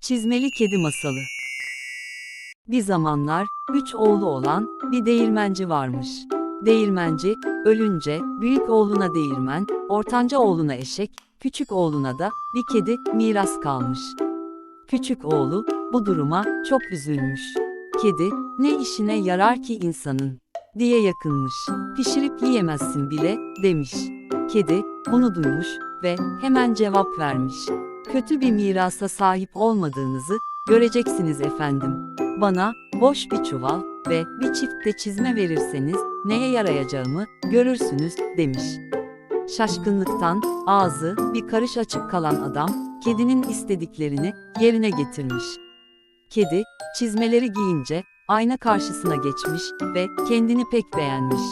Çizmeli Kedi Masalı Bir zamanlar, üç oğlu olan, bir değirmenci varmış. Değirmenci, ölünce, büyük oğluna değirmen, ortanca oğluna eşek, küçük oğluna da, bir kedi, miras kalmış. Küçük oğlu, bu duruma, çok üzülmüş. Kedi, ne işine yarar ki insanın, diye yakınmış. Pişirip yiyemezsin bile, demiş. Kedi, bunu duymuş ve hemen cevap vermiş. Kötü bir mirasa sahip olmadığınızı göreceksiniz efendim. Bana boş bir çuval ve bir çift de çizme verirseniz neye yarayacağımı görürsünüz demiş. Şaşkınlıktan ağzı bir karış açık kalan adam kedinin istediklerini yerine getirmiş. Kedi çizmeleri giyince ayna karşısına geçmiş ve kendini pek beğenmiş.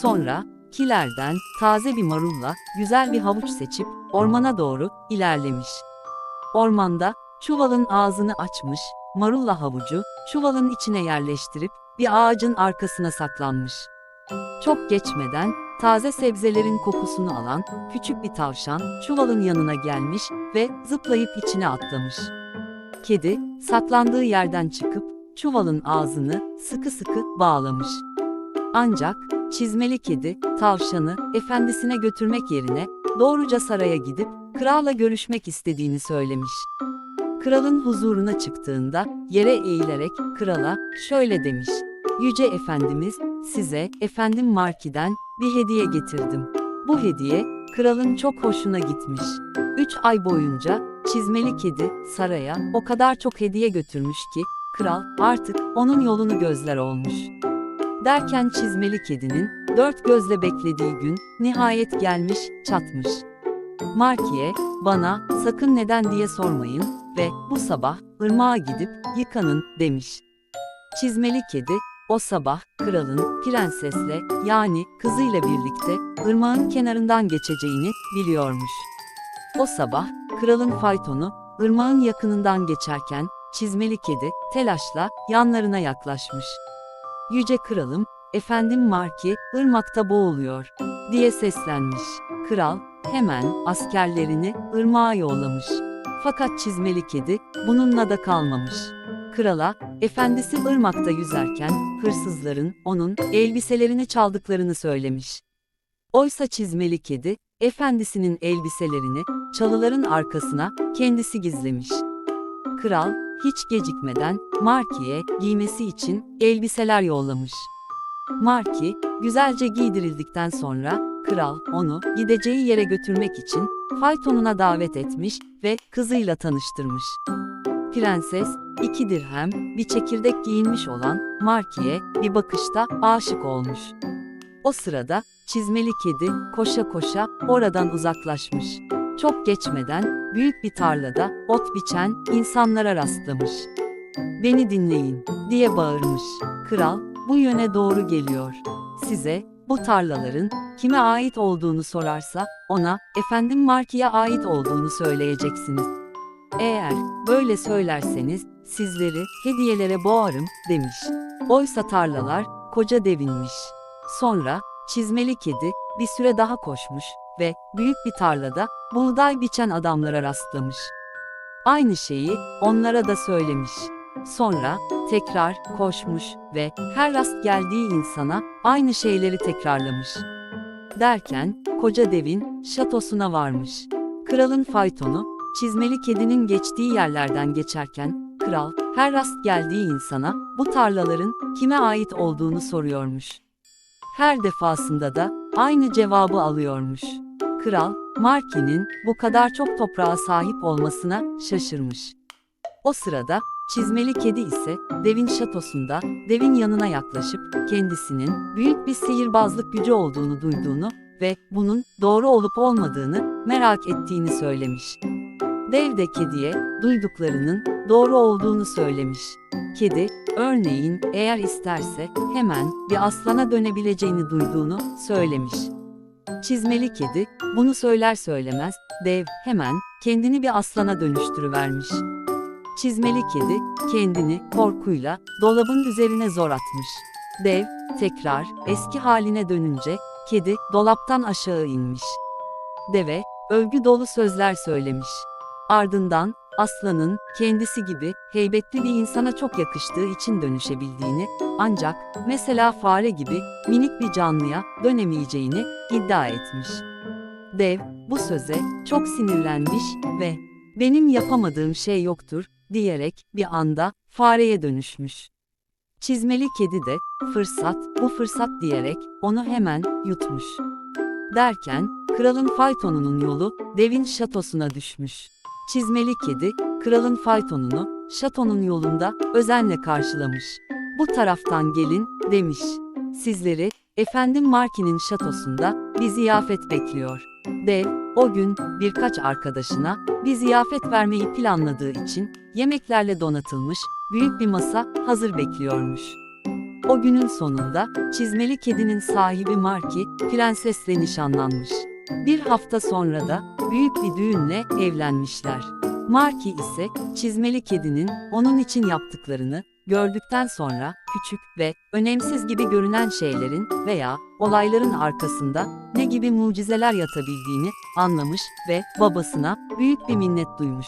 Sonra kilerden taze bir marulla güzel bir havuç seçip ormana doğru ilerlemiş. Ormanda çuvalın ağzını açmış, marulla havucu çuvalın içine yerleştirip bir ağacın arkasına saklanmış. Çok geçmeden taze sebzelerin kokusunu alan küçük bir tavşan çuvalın yanına gelmiş ve zıplayıp içine atlamış. Kedi saklandığı yerden çıkıp çuvalın ağzını sıkı sıkı bağlamış. Ancak çizmeli kedi tavşanı efendisine götürmek yerine doğruca saraya gidip kralla görüşmek istediğini söylemiş. Kralın huzuruna çıktığında yere eğilerek krala şöyle demiş. Yüce efendimiz size efendim Marki'den bir hediye getirdim. Bu hediye kralın çok hoşuna gitmiş. Üç ay boyunca çizmeli kedi saraya o kadar çok hediye götürmüş ki kral artık onun yolunu gözler olmuş. Derken çizmeli kedinin dört gözle beklediği gün nihayet gelmiş, çatmış. Markiye, bana sakın neden diye sormayın ve bu sabah ırmağa gidip yıkanın demiş. Çizmeli kedi o sabah kralın prensesle yani kızıyla birlikte ırmağın kenarından geçeceğini biliyormuş. O sabah kralın faytonu ırmağın yakınından geçerken çizmeli kedi telaşla yanlarına yaklaşmış. Yüce kralım, efendim Marki, ırmakta boğuluyor, diye seslenmiş. Kral, hemen askerlerini ırmağa yollamış. Fakat çizmeli kedi, bununla da kalmamış. Krala, efendisi ırmakta yüzerken, hırsızların, onun, elbiselerini çaldıklarını söylemiş. Oysa çizmeli kedi, efendisinin elbiselerini, çalıların arkasına, kendisi gizlemiş. Kral, hiç gecikmeden Marki'ye giymesi için elbiseler yollamış. Marki, güzelce giydirildikten sonra kral onu gideceği yere götürmek için faytonuna davet etmiş ve kızıyla tanıştırmış. Prenses, iki dirhem, bir çekirdek giyinmiş olan Marki'ye bir bakışta aşık olmuş. O sırada çizmeli kedi koşa koşa oradan uzaklaşmış. Çok geçmeden büyük bir tarlada ot biçen insanlara rastlamış. Beni dinleyin diye bağırmış. Kral bu yöne doğru geliyor. Size bu tarlaların kime ait olduğunu sorarsa ona efendim Marki'ye ait olduğunu söyleyeceksiniz. Eğer böyle söylerseniz sizleri hediyelere boğarım demiş. Oysa tarlalar koca devinmiş. Sonra çizmeli kedi bir süre daha koşmuş ve büyük bir tarlada buğday biçen adamlara rastlamış. Aynı şeyi onlara da söylemiş. Sonra tekrar koşmuş ve her rast geldiği insana aynı şeyleri tekrarlamış. Derken koca devin şatosuna varmış. Kralın faytonu çizmeli kedinin geçtiği yerlerden geçerken kral her rast geldiği insana bu tarlaların kime ait olduğunu soruyormuş. Her defasında da aynı cevabı alıyormuş. Kral, Marki'nin bu kadar çok toprağa sahip olmasına şaşırmış. O sırada çizmeli kedi ise devin şatosunda devin yanına yaklaşıp kendisinin büyük bir sihirbazlık gücü olduğunu duyduğunu ve bunun doğru olup olmadığını merak ettiğini söylemiş. Dev de kediye duyduklarının doğru olduğunu söylemiş. Kedi, örneğin eğer isterse hemen bir aslana dönebileceğini duyduğunu söylemiş. Çizmeli kedi bunu söyler söylemez dev hemen kendini bir aslana dönüştürüvermiş. Çizmeli kedi kendini korkuyla dolabın üzerine zor atmış. Dev tekrar eski haline dönünce kedi dolaptan aşağı inmiş. Deve övgü dolu sözler söylemiş. Ardından aslanın kendisi gibi heybetli bir insana çok yakıştığı için dönüşebildiğini, ancak mesela fare gibi minik bir canlıya dönemeyeceğini iddia etmiş. Dev bu söze çok sinirlenmiş ve benim yapamadığım şey yoktur diyerek bir anda fareye dönüşmüş. Çizmeli kedi de fırsat bu fırsat diyerek onu hemen yutmuş. Derken kralın faytonunun yolu devin şatosuna düşmüş. Çizmeli kedi kralın faytonunu şatonun yolunda özenle karşılamış. Bu taraftan gelin demiş. Sizleri efendim Marki'nin şatosunda bir ziyafet bekliyor. Dev o gün birkaç arkadaşına bir ziyafet vermeyi planladığı için yemeklerle donatılmış büyük bir masa hazır bekliyormuş. O günün sonunda çizmeli kedinin sahibi Marki prensesle nişanlanmış. Bir hafta sonra da büyük bir düğünle evlenmişler. Marki ise çizmeli kedinin onun için yaptıklarını gördükten sonra küçük ve önemsiz gibi görünen şeylerin veya olayların arkasında ne gibi mucizeler yatabildiğini anlamış ve babasına büyük bir minnet duymuş.